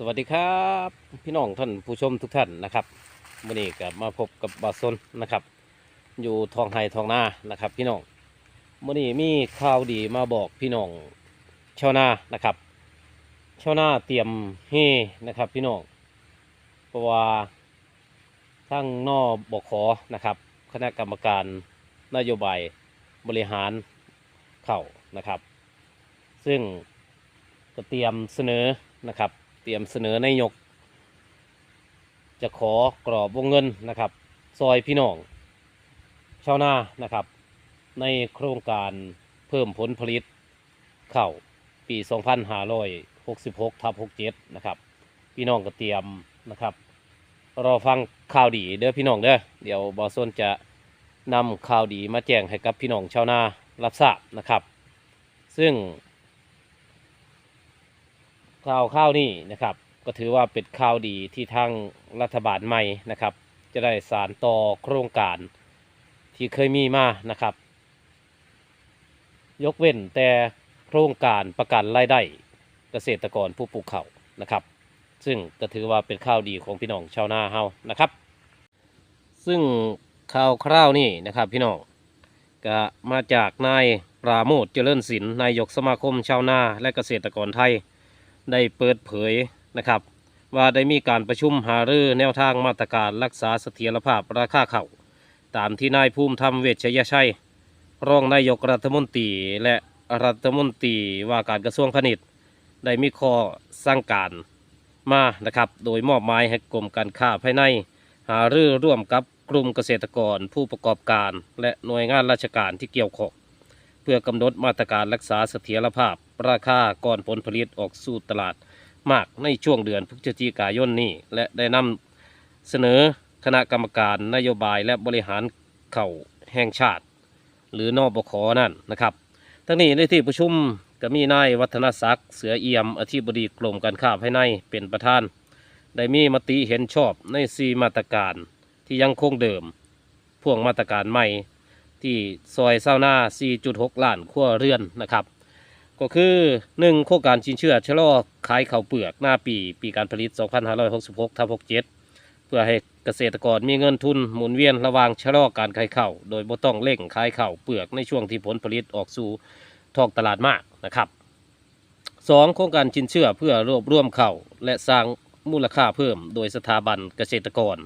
สวัสดีครับพี่น้องท่านผู้ชมทุกท่านนะครับวันนี้กลับมาพบกับบาซนนะครับ อยู่ทองไฮทองนานะครับ พี่น้องวันนี้มีข่าวดีมาบอกพี่น้องชาวนานะครับชาวนาเตรียมเฮนะครับ พี่น้องเพราะว่าทั้งนอบกขอนะครับ คณะกรรมการนโยบายบริหารเข่านะครับ ซึ่งก็เตรียมเสนอนะครับ ตรียมเสนอนายก จะขอกรอบวงเงินนะครับ ซอยพี่น้อง ชาวนานะครับ ในโครงการเพิ่มผลผลิตข้าวปี 2566ทับ67 นะครับ พี่น้องก็เตรียมนะครับ รอฟังข่าวดีเด้อพี่น้องเด้อเดี๋ยวบอสนจะนำข่าวดีมาแจ้งให้กับพี่น้องชาวนารับทราบนะครับ ซึ่ง ข่าวข้าวนี่นะครับ ก็ถือว่าเป็นข่าวดีที่ทางรัฐบาลใหม่นะครับ จะได้สารต่อโครงการที่เคยมีมานะครับ ยกเว้นแต่โครงการประกันรายได้เกษตรกรผู้ปลูกข้าวนะครับ ซึ่งก็ถือว่าเป็นข่าวดีของพี่น้องชาวนาเฮานะครับ ซึ่งข่าวคราวนี่นะครับพี่น้องก็มาจากนายปราโมทเจริญศิลป์นายกสมาคมชาวนาและเกษตรกรไทย ได้เปิดเผยนะครับ ว่าได้มีการประชุมหารือแนวทางมาตรการรักษาเสถียรภาพราคาข้าวตามที่นายภูมิธรรมเวชยชัย รองนายกรัฐมนตรีและรัฐมนตรีว่าการกระทรวงพาณิชย์ ได้มีข้อสั่งการมานะครับ โดยมอบหมายให้กรมการค้าภายใน หารือร่วมกับกลุ่มเกษตรกรผู้ประกอบการ และหน่วยงานราชการที่เกี่ยวข้องเพื่อกำหนดมาตรการรักษาเสถียรภาพ ราคาก่อนผลผลิตออกสู่ตลาดมากในช่วงเดือนพฤศจิกายนนี้ และได้นำเสนอคณะกรรมการนโยบายและบริหารเข่าแห่งชาติ หรือนอบคนั่นนะครับ ทั้งนี้ในที่ประชุมก็มีนายวัฒนศักดิ์เสือเอี่ยมอธิบดีกรมการค้าภายในเป็นประธาน ได้มีมติเห็นชอบในสีมาตรการที่ยังคงเดิม พ่วงมาตรการใหม่ที่ซอยเศร้าหน้า 4.6 ล้านครัวเรือนนะครับ ก็คือ1โครงการชินเชื่อชะลอขายข้าวเปลือกหน้าปี ปีการผลิต 2566ทับ67 เพื่อให้เกษตรกรมีเงินทุนหมุนเวียนระหว่างชะลอการขายข้าวโดยบ่ต้องเร่งขายข้าวเปลือกในช่วงที่ผลผลิตออกสู่ท้องตลาดมากนะครับ 2. โครงการชินเชื่อเพื่อรวบรวมข้าวและสร้างมูลค่าเพิ่มโดยสถาบันเกษตรกร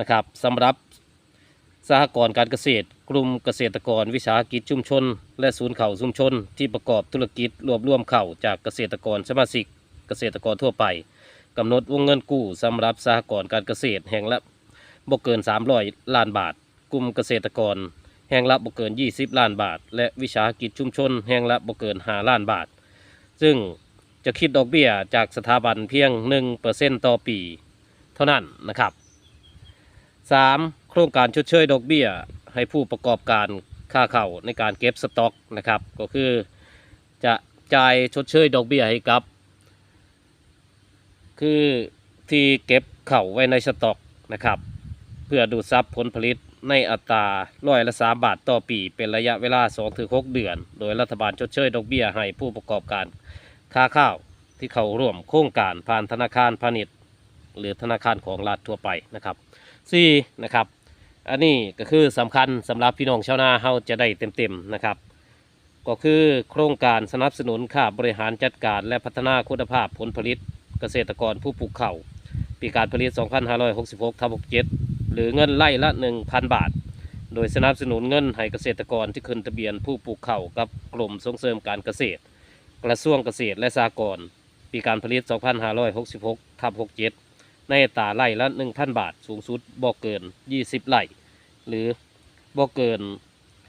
นะครับสำหรับ สหกรณ์การเกษตร กลุ่มเกษตรกรวิสาหกิจชุมชน และศูนย์เข่าชุมชน ที่ประกอบธุรกิจรวบรวมเข่าจากเกษตรกรสมาชิก เกษตรกรทั่วไปกำหนดวงเงินกู้สำหรับสหกรณ์การเกษตรแห่งละบ่เกิน 300 ล้านบาท กลุ่มเกษตรกร แห่งละบ่เกิน 20 ล้านบาท และวิสาหกิจชุมชน แห่งละบ่เกิน 5 ล้านบาท ซึ่งจะคิดดอกเบี้ยจากสถาบันเพียง 1%ต่อปี เท่านั้นนะครับ 3. โครงการชดเชยดอกเบี้ย ให้ผู้ประกอบการค่าเข่าในการเก็บสต็อกนะครับ ก็คือจะจ่ายชดเชยดอกเบี้ยให้กับ คือที่เก็บเข่าไว้ในสต็อกนะครับ เพื่อดูดซับผลผลิตในอัตราร้อยละสามบาทต่อปี เป็นระยะเวลา2-6เดือน โดยรัฐบาลชดเชยดอกเบี้ยให้ผู้ประกอบการค่าข้าวที่เขาร่วมโครงการผ่านธนาคารพาณิชย์ หรือธนาคารของรัฐทั่วไปนะครับสี่นะครับ อันนี้ก็คือสำคัญสำหรับพี่น้องชาวนาเขาจะได้เต็มๆนะครับ ก็คือโครงการสนับสนุนค่าบริหารจัดการและพัฒนาคุณภาพผลผลิตเกษตรกรผู้ปลูกข้าวปีการผลิต 2566ทับ67 หรือเงินไล่ละ 1,000 บาท โดยสนับสนุนเงินให้เกษตรกรที่ขึ้นทะเบียนผู้ปลูกข้าวกับกลุ่มส่งเสริมการเกษตร กระทรวงเกษตรและสหกรณ์ปีการผลิต 2566ทับ67 ในตาไร่ละ 1,000 บาท สูงสุดบ่เกิน 20ไร่ หรือบ่เกิน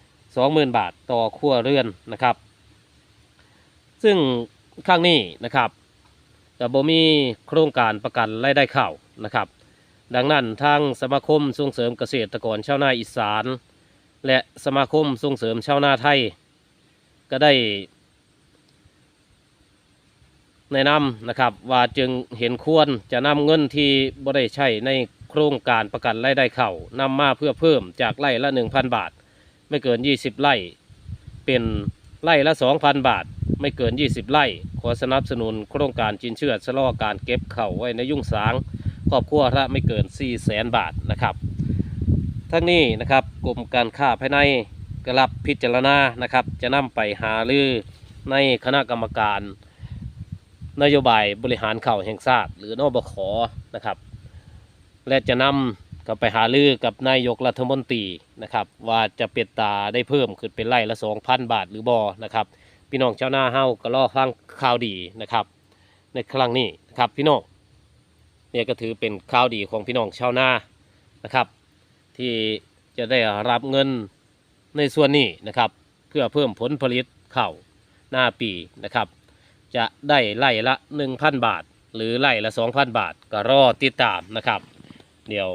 20,000 บาทต่อครัวเรือนนะครับ ซึ่งข้างนี้นะครับก็บ่มีโครงการประกันรายได้ข้าวนะครับ ดังนั้นทางสมาคมส่งเสริมเกษตรกรชาวนาอีสาน และสมาคมส่งเสริมชาวนาไทย ก็ได้แนะนำนะครับว่าจึงเห็นควรจะนำเงินที่บ่ได้ใช้ใน โครงการประกันรายได้เข่านำมาเพื่อเพิ่มจากไร่ละ 1,000 บาท ไม่เกิน 20 ไร่ เป็นไร่ละ 2,000 บาท ไม่เกิน 20 ไร่ ขอสนับสนุนโครงการจินเชื่อชะลอการเก็บเข่าไว้ในยุ่งสางครอบครัวละไม่เกิน 4 0 0แสนบาทนะครับ ทั้งนี้นะครับกรมการค้าภายในกรับพิจารณานะครับ จะนำไปหารือในคณะกรรมการ นโยบายบริหารเข่าแห่งชาติหรือนอบขนะครับ และจะนำกับไปหารือกับนายกรัฐมนตรีนะครับ ว่าจะเปลี่ยนตาได้เพิ่มขึ้นเป็นไร่ละ 2,000 บาทหรือบอนะครับ พี่น้องชาวนาเฮาก็รอฟังข่าวดีนะครับ ในครั้งนี้นะครับพี่น้องเนี่ยก็ถือเป็นข่าวดีของพี่น้องชาวนานะครับ ที่จะได้รับเงินในส่วนนี้นะครับ เพื่อเพิ่มผลผลิตข้าวหน้าปีนะครับ จะได้ไร่ละ 1,000 บาท หรือไร่ละ 2,000 บาท ก็รอติดตามนะครับ เดี๋ยว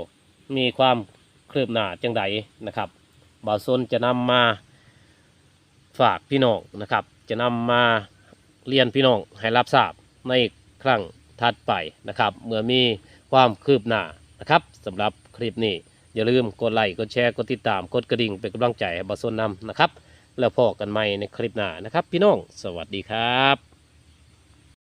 มีความคืบหน้าจังใดนะครับบ่าวซนจะนำมาฝากพี่น้องนะครับ จะนำมาเรียนพี่น้องให้รับทราบในครั้งถัดไปนะครับ เมื่อมีความคืบหน้านะครับสำหรับคลิปนี้ อย่าลืมกดไลค์กดแชร์กดติดตามกดกระดิ่งเป็นกำลังใจให้บ่าวซนนำนะครับ แล้วพอกันใหม่ในคลิปหน้านะครับ พี่น้อง สวัสดีครับ